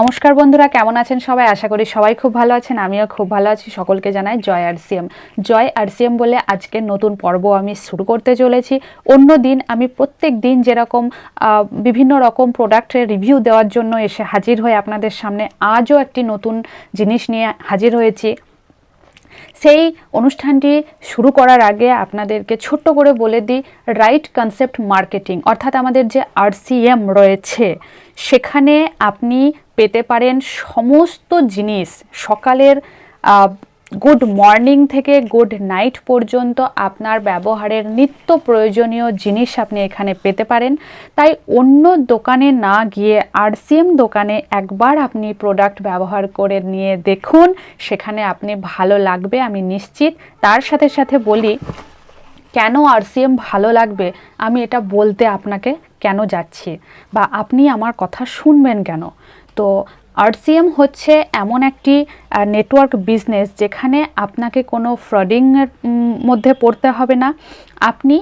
নমস্কার বন্ধুরা, কেমন আছেন সবাই? আশা করি সবাই খুব ভালো আছেন, আমিও খুব ভালো আছি। সকলকে জানাই জয় আর সিএম জয় আর সিএম বলে আজকে নতুন পর্ব আমি শুরু করতে চলেছি। অন্য দিন আমি প্রত্যেক দিন যেরকম বিভিন্ন রকম প্রোডাক্টের রিভিউ দেওয়ার জন্য এসে হাজির হয়ে আপনাদের সামনে। আজও একটি নতুন জিনিস নিয়ে হাজির হয়েছি। সেই অনুষ্ঠানটি শুরু করার আগে আপনাদেরকে ছোট্ট করে বলে দিই রাইট কনসেপ্ট মার্কেটিং অর্থাৎ আমাদের যে আরসিএম রয়েছে, সেখানে আপনি পেতে পারেন সমস্ত জিনিস, সকালের গুড মর্নিং থেকে গুড নাইট পর্যন্ত আপনার ব্যবহারের নিত্য প্রয়োজনীয় জিনিস আপনি এখানে পেতে পারেন। তাই অন্য দোকানে না গিয়ে আরসিএম দোকানে একবার আপনি প্রোডাক্ট ব্যবহার করে নিয়ে দেখুন, সেখানে আপনি ভালো লাগবে, আমি নিশ্চিত। তার সাথে সাথে বলি, কেন আরসিএম ভালো লাগবে? আমি এটা বলতে আপনাকে কেন যাচ্ছি? বা আপনি আমার কথা শুনবেন কেন? তো আরসিএম হচ্ছে এমন একটি নেটওয়ার্ক বিজনেস যেখানে আপনাকে কোনো ফ্রডিংয়ের মধ্যে পড়তে হবে না। আপনি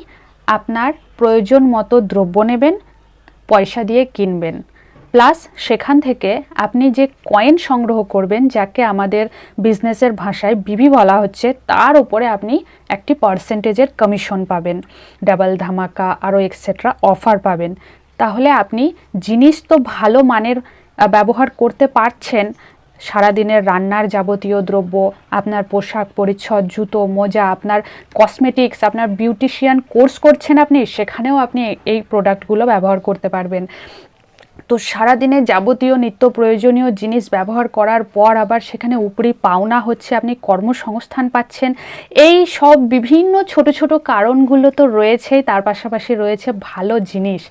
আপনার প্রয়োজন মতো দ্রব্য নেবেন, পয়সা দিয়ে কিনবেন। প্লাস সেখান থেকে আপনি যে কয়েন সংগ্রহ করবেন, যাকে আমাদের বিজনেসের ভাষায় বিবি বলা হচ্ছে, তার উপরে আপনি একটি পার্সেন্টেজের কমিশন পাবেন। ডাবল ধামাকা আরও এক্সেট্রা অফার পাবেন। তাহলে আপনি জিনিস তো ভালো মানের ব্যবহার করতে পারছেন সারাদিনের রান্নার যাবতীয় দ্রব্য, আপনার পোশাক পরিচ্ছদ, জুতো, মোজা, আপনার কসমেটিক্স আপনার বিউটিশিয়ান কোর্স করছেন আপনি, সেখানেও আপনি এই প্রোডাক্টগুলো ব্যবহার করতে পারবেন। তো সারাদিনে যাবতীয় নিত্য প্রয়োজনীয় জিনিস ব্যবহার করার পর আবার সেখানে উপরি পাওনা হচ্ছে, আপনি কর্মসংস্থান পাচ্ছেন। এই সব বিভিন্ন ছোট ছোট কারণগুলো তো রয়েছেই, তার পাশাপাশি রয়েছে ভালো জিনিস।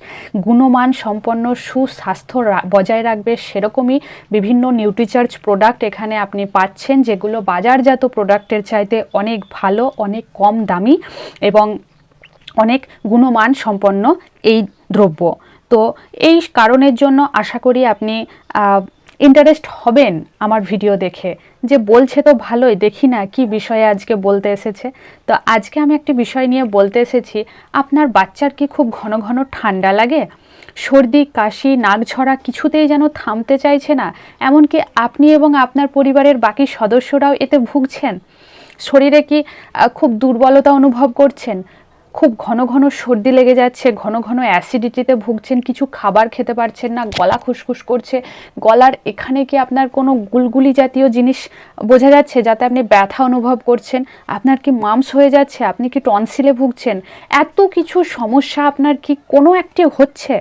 গুণমান সম্পন্ন সুস্বাস্থ্য বজায় রাখবে সেরকমই বিভিন্ন নিউট্রিচার্জ প্রোডাক্ট এখানে আপনি পাচ্ছেন, যেগুলো বাজারজাত প্রোডাক্টের চাইতে অনেক ভালো, অনেক কম দামি এবং অনেক গুণমান সম্পন্ন এই দ্রব্য। তো এই কারণের জন্য আশা করি আপনি ইন্টারেস্ট হবেন আমার ভিডিও দেখে। যে বলছে তো ভালোই, দেখি না কি বিষয়ে আজকে বলতে এসেছে। তো আজকে আমি একটি বিষয় নিয়ে বলতে এসেছি, আপনার বাচ্চার কি খুব ঘন ঘন ঠান্ডা লাগে? সর্দি, কাশি, নাক ঝরা কিছুতেই যেন থামতে চাইছে না, এমনকি আপনি এবং আপনার পরিবারের বাকি সদস্যরাও এতে ভুগছেন। শরীরে কি খুব দুর্বলতা অনুভব করছেন? খুব ঘন ঘন সর্দি লেগে যাচ্ছে, ঘন ঘন অ্যাসিডিটিতে ভুগছেন, কিছু খাবার খেতে পারছেন না, গলা খুসখুস করছে। গলার এখানে কি আপনার কোনো গুলগুলি জাতীয় জিনিস বোঝা যাচ্ছে যাতে আপনি ব্যথা অনুভব করছেন? আপনার কি মামস হয়ে যাচ্ছে? আপনি কি টনসিলে ভুগছেন? এত কিছু সমস্যা আপনার কি কোনো একটি হচ্ছে?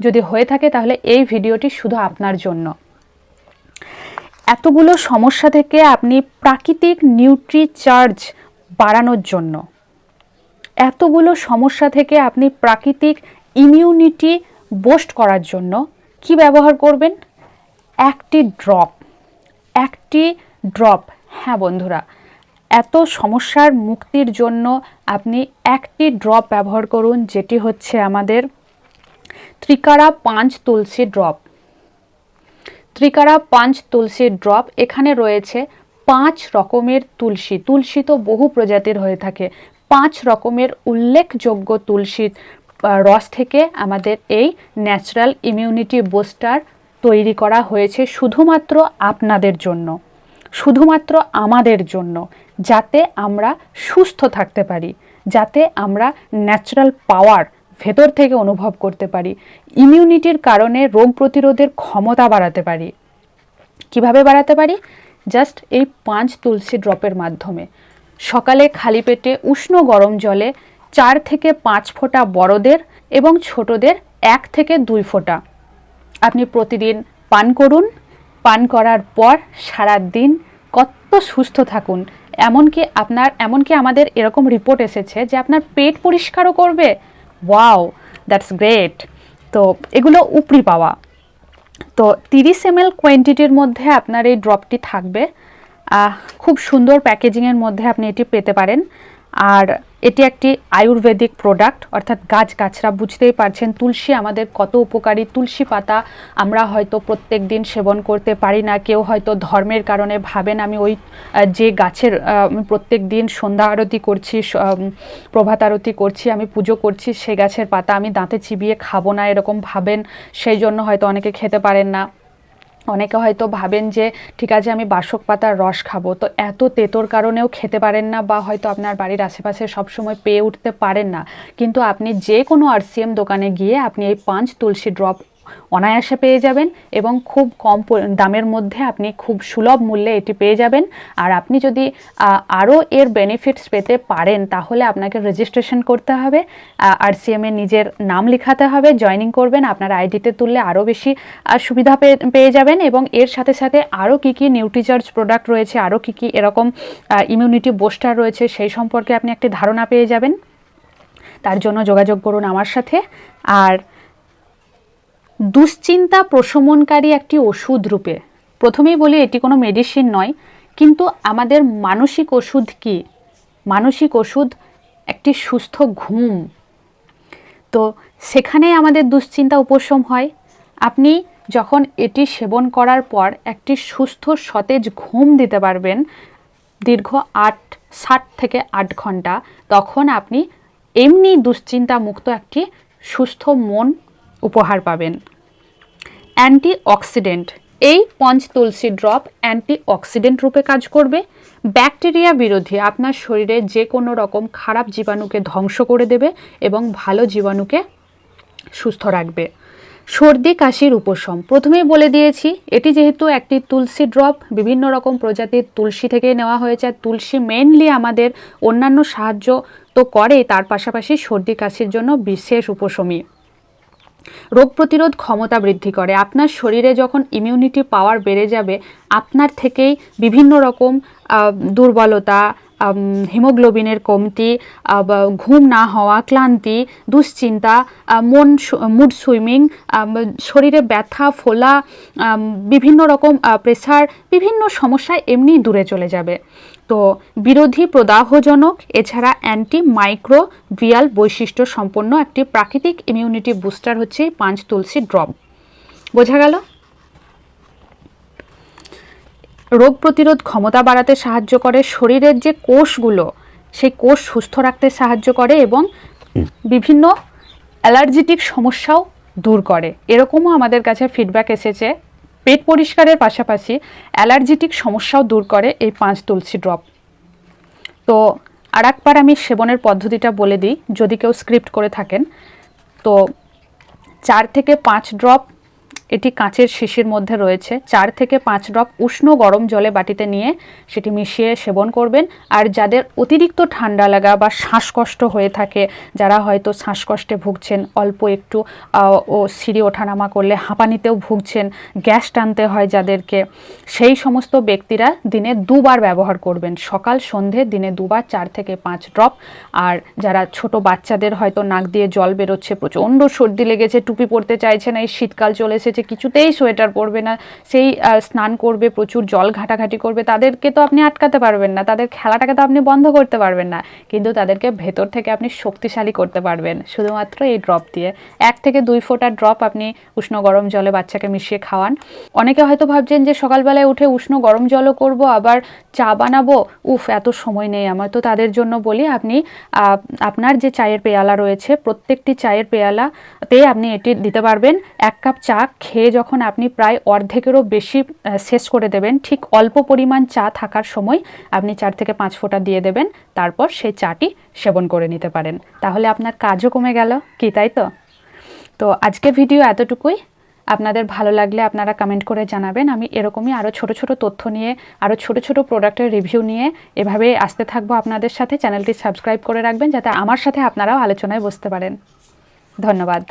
যদি হয়ে থাকে তাহলে এই ভিডিওটি শুধু আপনার জন্য। এতগুলো সমস্যা থেকে আপনি প্রাকৃতিক নিউট্রি চার্জ বাড়ানোর জন্য। এতগুলো সমস্যা থেকে আপনি প্রাকৃতিক ইমিউনিটি বোস্ট করার জন্য কি ব্যবহার করবেন? একটি ড্রপ একটি ড্রপ হ্যাঁ বন্ধুরা, এত সমস্যার মুক্তির জন্য আপনি একটি ড্রপ ব্যবহার করুন, যেটি হচ্ছে আমাদের ত্রিকারা পাঁচ তুলসী ড্রপ ত্রিকারা পাঁচ তুলসী ড্রপ এখানে রয়েছে পাঁচ রকমের তুলসী। তুলসী তো বহু প্রজাতির হয়ে থাকে। পাঁচ রকমের উল্লেখযোগ্য তুলসীর রস থেকে আমাদের এই ন্যাচারাল ইমিউনিটি বুস্টার তৈরি করা হয়েছে শুধুমাত্র আপনাদের জন্য, শুধুমাত্র আমাদের জন্য, যাতে আমরা সুস্থ থাকতে পারি, যাতে আমরা ন্যাচারাল পাওয়ার ভেতর থেকে অনুভব করতে পারি, ইমিউনিটির কারণে রোগ প্রতিরোধের ক্ষমতা বাড়াতে পারি। কীভাবে বাড়াতে পারি? জাস্ট এই পাঁচ তুলসী ড্রপের মাধ্যমে। সকালে খালি পেটে উষ্ণ গরম জলে চার থেকে পাঁচ ফোঁটা বড়দের এবং ছোটদের এক থেকে দুই ফোঁটা। আপনি প্রতিদিন পান করুন। পান করার পর সারা দিন কত সুস্থ থাকুন। এমনকি আপনার, এমনকি আমাদের এরকম রিপোর্ট এসেছে যে আপনার পেট পরিষ্কারও করবে। ওয়াও দ্যাটস গ্রেট তো এগুলো উপরি পাওয়া। তো তিরিশ এম এল কোয়ান্টিটির মধ্যে আপনার এই ড্রপটি থাকবে। খুব সুন্দর প্যাকেজিংয়ের মধ্যে আপনি এটি পেতে পারেন। আর এটি একটি আয়ুর্বেদিক প্রোডাক্ট, অর্থাৎ গাছ গাছরা বুঝতেই পারছেন, তুলসী আমাদের কত উপকারী। তুলসী পাতা আমরা হয়তো প্রত্যেক দিন সেবন করতে পারি না, কেউ হয়তো ধর্মের কারণে ভাবেন আমি ওই যে গাছের আমি প্রত্যেক দিন সন্ধ্যা আরতি করছি প্রভাত আরতি করছি, আমি পুজো করছি, সে গাছের পাতা আমি দাঁতে চিবিয়ে খাব না, এরকম ভাবেন, সেই জন্য হয়তো অনেকে খেতে পারেন না। অনেকে হয়তো ভাবেন যে, ঠিক আছে, আমি বাসক পাতার রস খাব। তো এত তেতোর কারণেও খেতে পারেন না বা হয়তো আপনার বাড়ির আশেপাশে সবসময় পেয়ে উঠতে পারেন না। কিন্তু আপনি যে কোনো আরসিএম দোকানে গিয়ে আপনি এই পাঁচ তুলসী ড্রপ অনায়াসে পেয়ে যাবেন এবং খুব কম দামের মধ্যে আপনি খুব সুলভ মূল্যে এটি পেয়ে যাবেন। আর আপনি যদি আরও এর বেনিফিটস পেতে পারেন, তাহলে আপনাকে রেজিস্ট্রেশন করতে হবে। আর এর নিজের নাম লেখাতে হবে জয়েনিং করবেন, আপনার আইডিতে তুললে আরও বেশি সুবিধা পেয়ে যাবেন এবং এর সাথে সাথে আরও কী কী নিউট্রিচার্জ প্রোডাক্ট রয়েছে, আরও কী কী এরকম ইমিউনিটি বোস্টার রয়েছে, সেই সম্পর্কে আপনি একটি ধারণা পেয়ে যাবেন। তার জন্য যোগাযোগ করুন আমার সাথে। আর দুশ্চিন্তা প্রশমনকারী একটি ওষুধ রূপে। প্রথমেই বলি, এটি কোনো মেডিসিন নয়, কিন্তু আমাদের মানসিক ওষুধ কি? মানসিক ওষুধ একটি সুস্থ ঘুম। তো সেখানে আমাদের দুশ্চিন্তা উপশম হয়। আপনি যখন এটি সেবন করার পর একটি সুস্থ সতেজ ঘুম দিতে পারবেন, দীর্ঘ আট, ষাট থেকে আট ঘণ্টা, তখন আপনি এমনি দুশ্চিন্তা মুক্ত একটি সুস্থ মন উপহার পাবেন। অ্যান্টি অক্সিডেন্ট এই পঞ্চ তুলসী ড্রপ অ্যান্টি অক্সিডেন্ট রূপে কাজ করবে। ব্যাকটেরিয়া বিরোধী আপনার শরীরে যে কোনো রকম খারাপ জীবাণুকে ধ্বংস করে দেবে এবং ভালো জীবাণুকে সুস্থ রাখবে। সর্দি, কাশির উপশম। প্রথমেই বলে দিয়েছি, এটি যেহেতু একটি তুলসী ড্রপ, বিভিন্ন রকম প্রজাতির তুলসী থেকে নেওয়া হয়েছে। তুলসী মেনলি আমাদের অন্যান্য সাহায্য তো করে তার পাশাপাশি সর্দি, কাশির জন্য বিশেষ উপশমী। রোগ প্রতিরোধ ক্ষমতা বৃদ্ধি করে। আপনার শরীরে যখন ইমিউনিটি পাওয়ার বেড়ে যাবে, আপনার থেকেই বিভিন্ন রকম দুর্বলতা হিমোগ্লোবিনের কমতি ঘুম না হওয়া, ক্লান্তি, দুশ্চিন্তা মন মুড সুইমিং শরীরে ব্যথা, ফোলা বিভিন্ন রকম প্রেসার বিভিন্ন সমস্যায় এমনি দূরে চলে যাবে। তো বিরোধী প্রদাহজনক, এছাড়া অ্যান্টি মাইক্রোভিয়াল বৈশিষ্ট্য সম্পন্ন একটি প্রাকৃতিক ইমিউনিটি বুস্টার হচ্ছে পাঁচ তুলসী ড্রপ। বোঝা গেল? রোগ প্রতিরোধ ক্ষমতা বাড়াতে সাহায্য করে শরীরের যে কোষগুলো, সেই কোষ সুস্থ রাখতে সাহায্য করে এবং বিভিন্ন অ্যালার্জিটিক সমস্যাও দূর করে। এরকমও আমাদের কাছে ফিডব্যাক এসেছে। পেট পরিষ্কারের পাশাপাশি অ্যালার্জিটিক সমস্যাও দূর করে এই পাঁচ তুলসী ড্রপ। তো আর একবার আমি সেবনের পদ্ধতিটা বলে দিই, যদি কেউ স্ক্রিপ্ট করে থাকেন। তো চার থেকে পাঁচ ড্রপ এটি কাঁচের শিশির মধ্যে রয়েছে। চার থেকে পাঁচ ড্রপ উষ্ণ গরম জলে বাটিতে নিয়ে সেটি মিশিয়ে সেবন করবেন। আর যাদের অতিরিক্ত ঠান্ডা লাগা বা শ্বাসকষ্ট হয়ে থাকে, যারা হয়তো শ্বাসকষ্টে ভুগছেন, অল্প একটু ও সিঁড়ি ওঠানামা করলে হাঁপানিতেও ভুগছেন, গ্যাস টানতে হয় যাদেরকে, সেই সমস্ত ব্যক্তিরা দিনে দুবার ব্যবহার করবেন। সকাল, সন্ধে দিনে দুবার চার থেকে পাঁচ ড্রপ। আর যারা ছোট বাচ্চাদের হয়তো নাক দিয়ে জল বেরোচ্ছে, প্রচণ্ড সর্দি লেগেছে, টুপি পরতে চাইছে না, এই শীতকাল চলে এসেছে কিছুতেই সোয়েটার পরবে না, সেই স্নান করবে, প্রচুর জল ঘাটাঘাটি করবে, তাদেরকে তো আপনি আটকাতে পারবেন না, তাদের খেলাটাকে তো আপনি বন্ধ করতে পারবেন না, কিন্তু তাদেরকে ভেতর থেকে আপনি শক্তিশালী করতে পারবেন। শুধুমাত্র এই ড্রপ দিয়ে। এক থেকে দুই ফোঁটা ড্রপ আপনি উষ্ণ গরম জলে বাচ্চাকে মিশিয়ে খাওয়ান। অনেকে হয়তো ভাবছেন যে সকালবেলায় উঠে উষ্ণ গরম জলও করব, আবার চা বানাবো। উফ, এত সময় নেই আমার। তো তাদের জন্য বলি, আপনি আপনার যে চায়ের পেয়ালা রয়েছে, প্রত্যেকটি চায়ের পেয়ালাতে আপনি এটি দিতে পারবেন। এক কাপ চা খেয়ে যখন আপনি প্রায় অর্ধেকেরও বেশি শেষ করে দেবেন, ঠিক অল্প পরিমাণ চা থাকার সময় আপনি চার থেকে পাঁচ ফোঁটা দিয়ে দেবেন, তারপর সেই চাটি সেবন করে নিতে পারেন। তাহলে আপনার কাজও কমে গেল, কি তাই তো? তো আজকের ভিডিও এতটুকুই। আপনাদের ভালো লাগলে আপনারা কমেন্ট করে জানাবেন। আমি এরকমই আরও ছোট ছোট তথ্য নিয়ে আরও ছোট ছোট প্রোডাক্টের রিভিউ নিয়ে এভাবে আসতে থাকব আপনাদের সাথে। চ্যানেলটি সাবস্ক্রাইব করে রাখবেন, যাতে আমার সাথে আপনারাও আলোচনায় বসতে পারেন। ধন্যবাদ।